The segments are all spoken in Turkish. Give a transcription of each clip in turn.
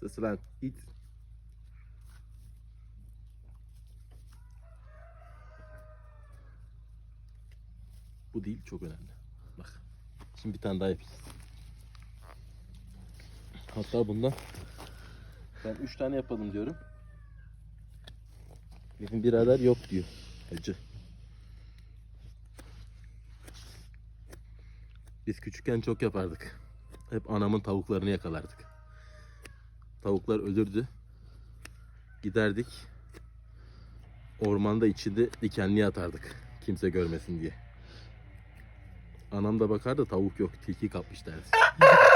Sesi lan it. Bu değil çok önemli. Bak. Şimdi bir tane daha yapacağız. Hatta bundan ben 3 tane yapalım diyorum. Benim birader yok diyor. Hacı. Biz küçükken çok yapardık. Hep anamın tavuklarını yakalardık. Tavuklar ölürdü. Giderdik. Ormanda içinde dikenliğe atardık. Kimse görmesin diye. Anam da bakardı tavuk yok. Tilki kapmış derdi.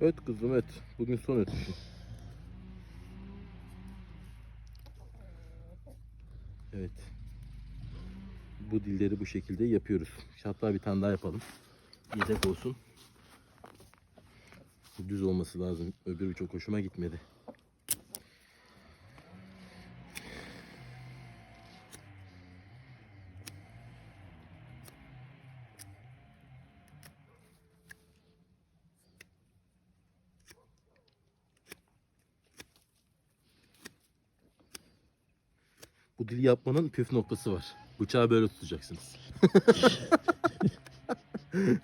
Öt kızım öt. Bugün son ötüşün. Evet. Bu dilleri bu şekilde yapıyoruz. Hatta bir tane daha yapalım. Yedek olsun. Düz olması lazım. Öbürü çok hoşuma gitmedi. Bu dili yapmanın püf noktası var. Bıçağı böyle tutacaksınız.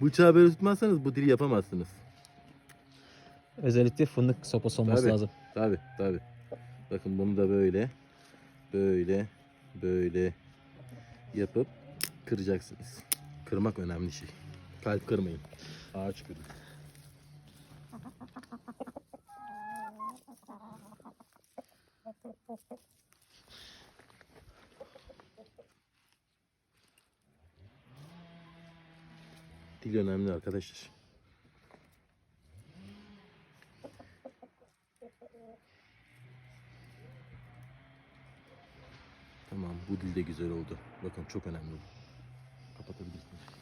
Bıçağı böyle tutmazsanız bu dili yapamazsınız. Özellikle fındık sopası olması Tabii. lazım. Tabi tabi. Bakın bunu da böyle böyle böyle yapıp kıracaksınız. Kırmak önemli şey. Kalp kırmayın. Ağaç kırın. Dil önemli arkadaşlar. Tamam bu dil de güzel oldu. Bakın çok önemli. Kapatabilirsiniz.